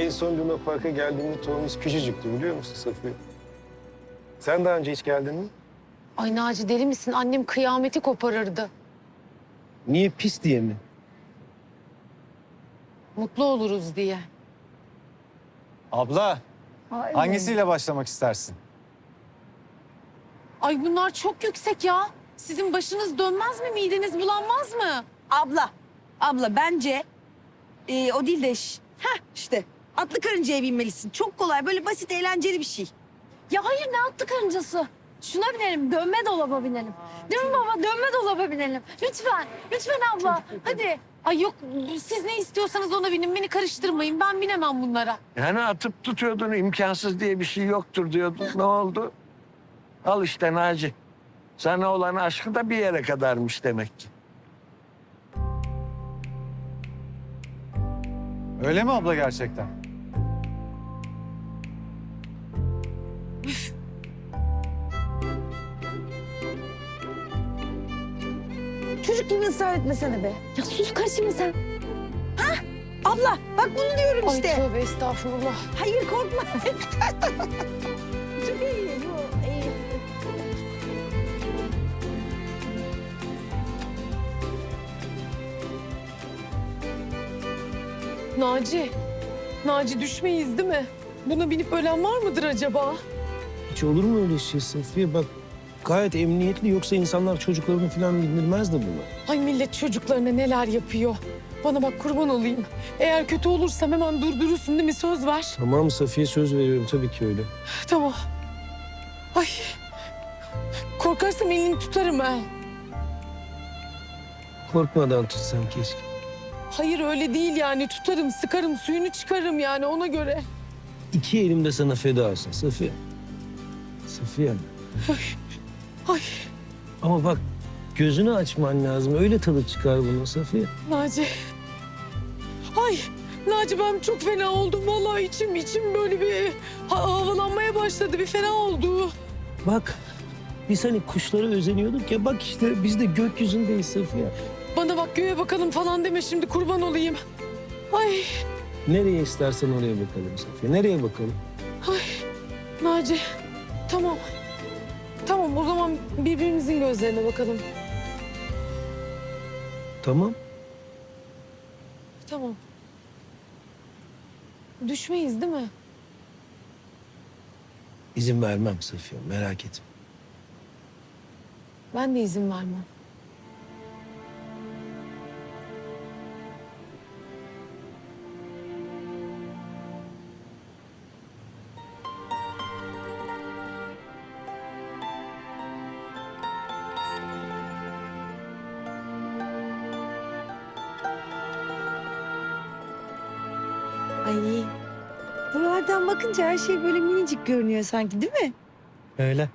En son Luna Park'a geldiğimde Tomris küçücüktü biliyor musun Safiye? Sen daha önce hiç geldin mi? Ay Naci deli misin? Annem kıyameti koparırdı. Niye pis diye mi? Mutlu oluruz diye. Abla, hangisiyle başlamak istersin? Ay bunlar çok yüksek ya. Sizin başınız dönmez mi? Mideniz bulanmaz mı? Abla, abla bence e, o değil de heh, işte atlı karıncaya binmelisin. Çok kolay, böyle basit, eğlenceli bir şey. Ya hayır ne atlı karıncası? Şuna binelim, dönme dolaba binelim. Değil mi baba? Dönme dolaba binelim. Lütfen, lütfen abla. Hadi. Ay yok siz ne istiyorsanız ona binin. Beni karıştırmayın. Ben binemem bunlara. Yani atıp tutuyordun imkansız diye bir şey yoktur diyordun. Ne oldu? Al işte Naci. Sana olan aşkı da bir yere kadarmış demek ki. Öyle mi abla gerçekten? Çocuk gibi ısrar etmesene be. Ya sus karışma sen. Abla, bak bunu diyorum Ay işte. tövbe estağfurullah. Hayır korkma. Çok iyi, bu iyi. Naci. Naci düşmeyiz değil mi? Buna binip ölen var mıdır acaba? Hiç olur mu öyle şey Safiye? Bak gayet emniyetli yoksa insanlar çocuklarını falan bindirmez de bunu. Ay millet çocuklarına neler yapıyor. Bana bak kurban olayım. Eğer kötü olursam hemen durdurursun değil mi? Söz ver. Tamam Safiye söz veriyorum tabii ki öyle. Tamam. Ay. Korkarsam elini tutarım ha. Korkmadan tutsan keşke. Hayır öyle değil yani. Tutarım, sıkarım, suyunu çıkarım yani ona göre. İki elim de sana feda olsun Safiye. Safiye. Ay Ama bak gözünü açman lazım. Öyle tadı çıkar bunun Safiye. Naci. Ay Naci ben çok fena oldum. Vallahi içim içim böyle bir ha- havalanmaya başladı. Bir fena oldu. Bak biz hani kuşlara özeniyorduk ya. Bak işte biz de gökyüzündeyiz Safiye. Bana bak göğe bakalım falan deme şimdi kurban olayım. Ay Nereye istersen oraya bakalım Safiye. Nereye bakalım? Naci tamam. Tamam o zaman birbirimizin gözlerine bakalım. Tamam. Tamam. Düşmeyiz değil mi? İzin vermem Safiye. Merak etme. Ben de izin vermem. Ay, buralardan bakınca her şey böyle minicik görünüyor sanki değil mi? Öyle.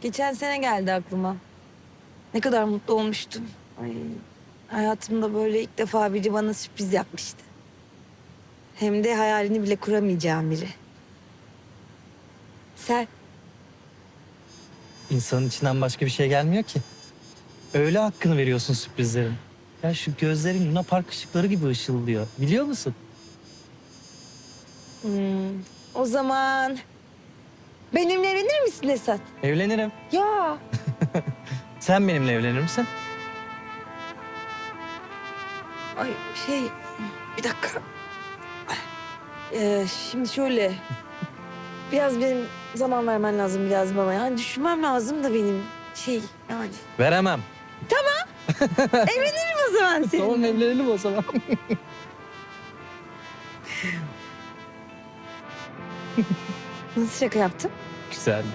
Geçen sene geldi aklıma. Ne kadar mutlu olmuştum. Ay, hayatımda böyle ilk defa biri bana sürpriz yapmıştı. Hem de hayalini bile kuramayacağım biri. Sen İnsanın içinden başka bir şey gelmiyor ki. Öyle hakkını veriyorsun sürprizlerin. Ya şu gözlerin Luna Park ışıkları gibi ışıldıyor. Biliyor musun? hmm, o zaman benimle evlenir misin Esat? Evlenirim. Ya Sen benimle evlenir misin? ay şey bir dakika. Ee, şimdi şöyle biraz benim zaman vermen lazım biraz bana. Yani düşünmem lazım da benim şey yani. Veremem. Evlenirim o zaman seninle. Tamam evlenelim o zaman. Nasıl şaka yaptın? Güzeldi.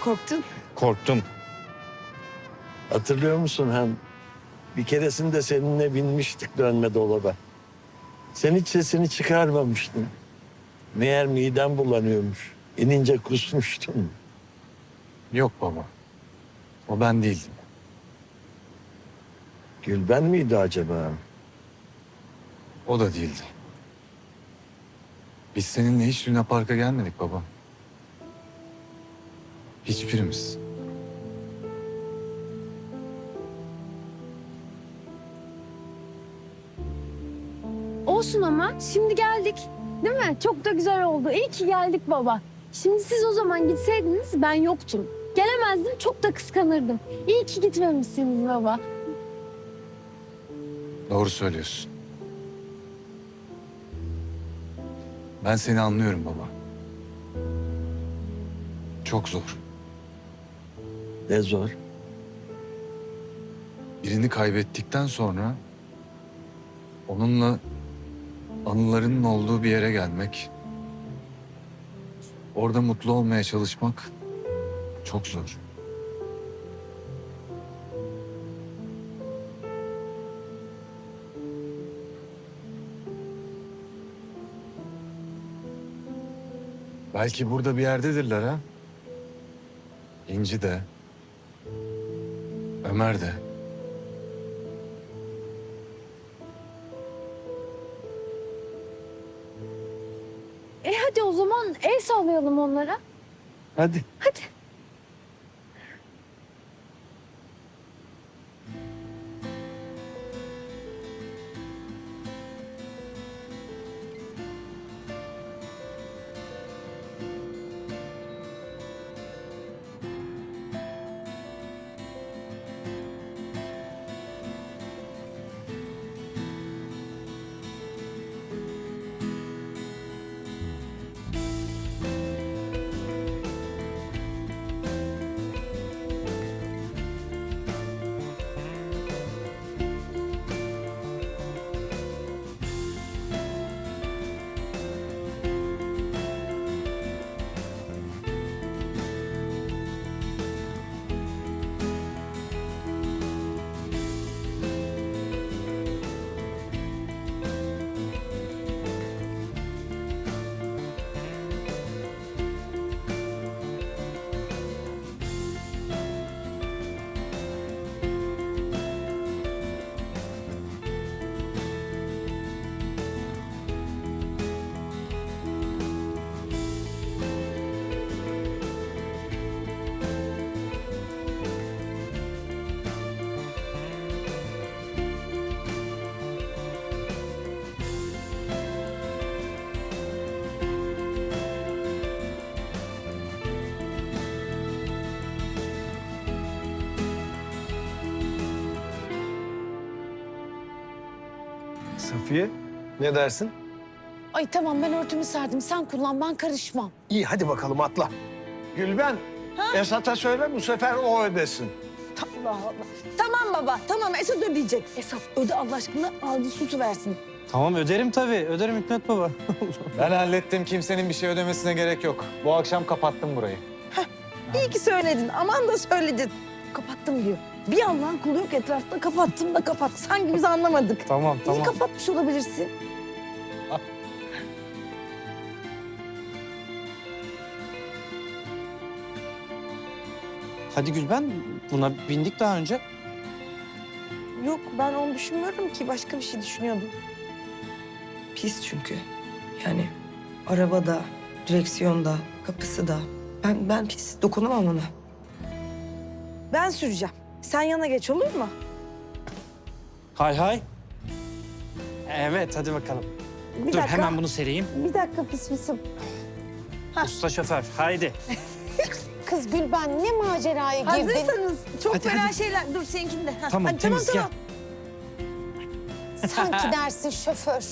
Korktun. Korktum. Hatırlıyor musun hem? Bir keresinde seninle binmiştik dönme dolaba. Sen hiç sesini çıkarmamıştın. Meğer midem bulanıyormuş. İnince kusmuştun. Yok baba. O ben değildim. Gülben miydi acaba? O da değildi. Biz seninle hiç Luna Park'a gelmedik baba. Hiçbirimiz. Biliyorsun ama şimdi geldik. Değil mi? Çok da güzel oldu. İyi ki geldik baba. Şimdi siz o zaman gitseydiniz ben yoktum. Gelemezdim çok da kıskanırdım. İyi ki gitmemişsiniz baba. Doğru söylüyorsun. Ben seni anlıyorum baba. Çok zor. Ne zor. Birini kaybettikten sonra onunla anılarının olduğu bir yere gelmek, orada mutlu olmaya çalışmak çok zor. Belki burada bir yerdedirler ha. İnci de, Ömer de. E hadi o zaman el sallayalım onlara. Hadi. Hadi. Safiye ne dersin? Ay tamam ben örtümü serdim. Sen kullan ben karışmam. İyi hadi bakalım atla. Gülben Esat'a söyle bu sefer o ödesin. Allah Allah. Tamam baba tamam Esat ödeyecek. Esat öde Allah aşkına aldı sütü versin. Tamam öderim tabii. Öderim Hikmet baba. Ben hallettim. Kimsenin bir şey ödemesine gerek yok. Bu akşam kapattım burayı. İyi ki söyledin aman da söyledin. Kapattım diyor. Bir Allah'ın kulu yok etrafta kapattım da kapat. Sanki biz anlamadık. tamam Niye kapatmış olabilirsin? Hadi Gülben buna bindik daha önce. Yok ben onu düşünmüyorum ki başka bir şey düşünüyordum. Pis çünkü. Yani arabada, direksiyonda, kapısı da. Ben ben pis dokunamam ona. Ben süreceğim. Sen yana geç olur mu? Hay hay. Evet hadi bakalım. Bir Dur dakika. hemen bunu sereyim. Bir dakika pis pisim. Usta şoför haydi. Kız Gülben ne maceraya girdin? Hazırsanız çok Hadi, fena hadi. şeyler. Dur seninkini de. Ha, Tamam hadi, temiz tamam, Sanki dersin şoför.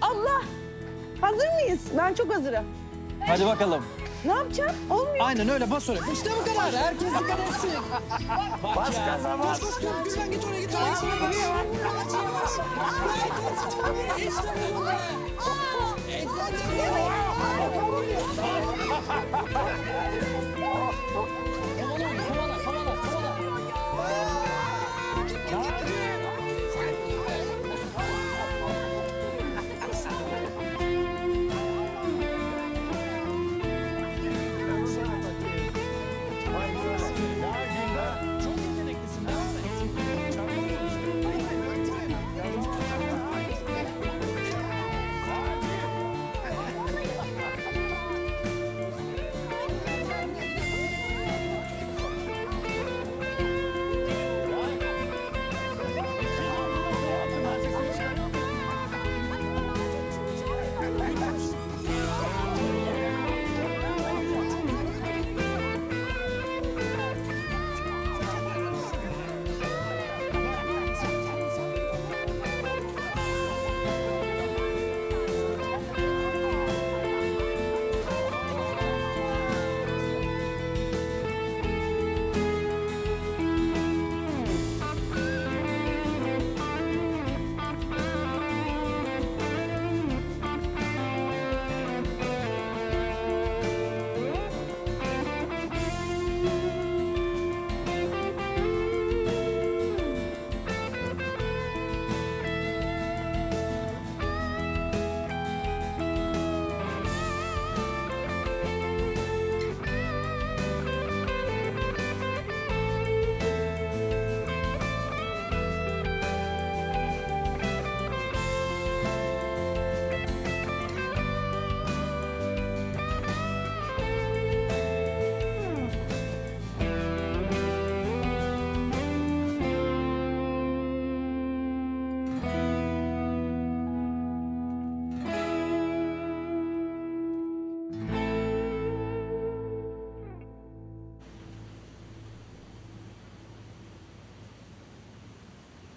tamam. Allah! Hazır mıyız? Ben çok hazırım. Hadi bakalım. Ne yapacağım? Olmuyor. Aynen öyle bas oraya. İşte bu kadar. Herkes dikkat etsin. Bas gaza bas. Bas bas. Güzel git oraya git oraya. Yavaş yavaş. Yavaş yavaş. İşte bu kadar. İşte bu kadar.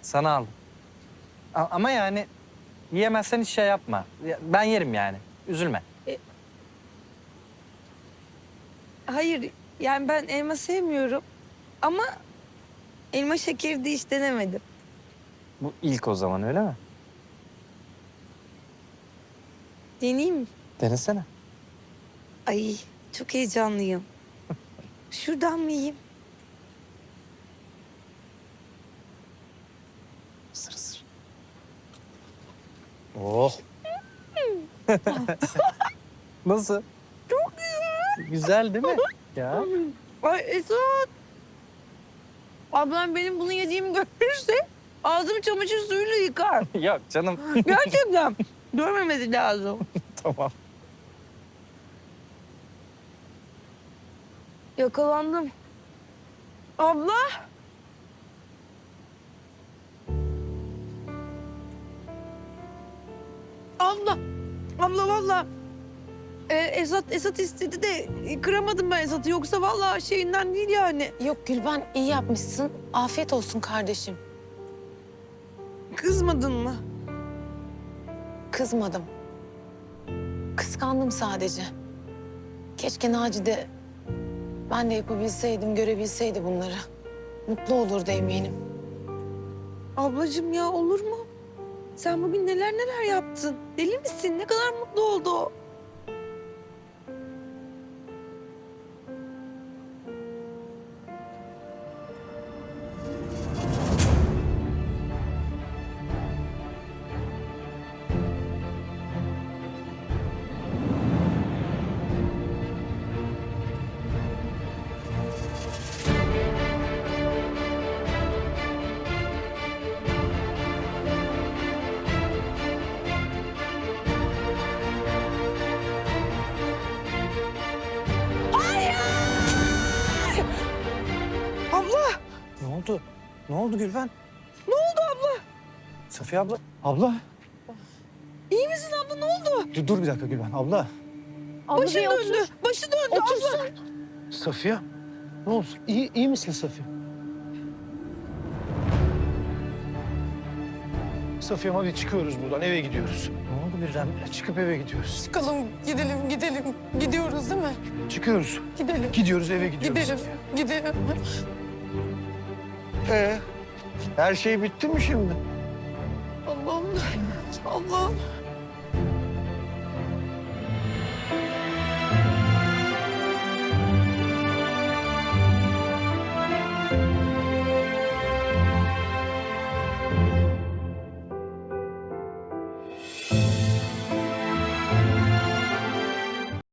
Sana aldım. A- ama yani yiyemezsen hiç şey yapma. Ya- Ben yerim yani. Üzülme. Hayır yani ben elma sevmiyorum. Ama elma şekeri de hiç denemedim. Bu ilk o zaman öyle mi? Deneyeyim mi? Denesene. Ay çok heyecanlıyım. Şuradan mı yiyeyim? Oh. Nasıl? Çok güzel. Güzel değil mi? Ya. Ay Esat. Ablam benim bunu yediğimi görürse ağzımı çamaşır suyuyla yıkar. Yok canım. Gerçekten. Görmemesi lazım. tamam. Yakalandım. Abla. Abla. Abla valla. Ee, Esat, Esat istedi de kıramadım ben Esat'ı. Yoksa vallahi şeyinden değil yani. Yok Gülben iyi yapmışsın. Afiyet olsun kardeşim. Kızmadın mı? Kızmadım. Kıskandım sadece. Keşke Naci de ben de yapabilseydim, görebilseydi bunları. Mutlu olurdu eminim. Ablacığım ya olur mu? Sen bugün neler neler yaptın. Deli misin? Ne kadar mutlu oldu o. Ne oldu? Ne oldu Gülben? Ne oldu abla? Safiye abla. Abla. İyi misin abla? Ne oldu? Dur, dur bir dakika Gülben. Abla. Abla Başı bir otur. döndü. Başı döndü abla. Safiye. Ne oldu? İyi, iyi misin Safiye? Safiye hadi çıkıyoruz buradan eve gidiyoruz. Ne oldu birden? Çıkıp eve gidiyoruz. Çıkalım, gidelim, gidelim. Gidiyoruz değil mi? Çıkıyoruz. Gidelim. Gidiyoruz eve gidiyoruz. Gidelim, gidelim. Ee, her şey bitti mi şimdi? Allah'ım, Allah'ım.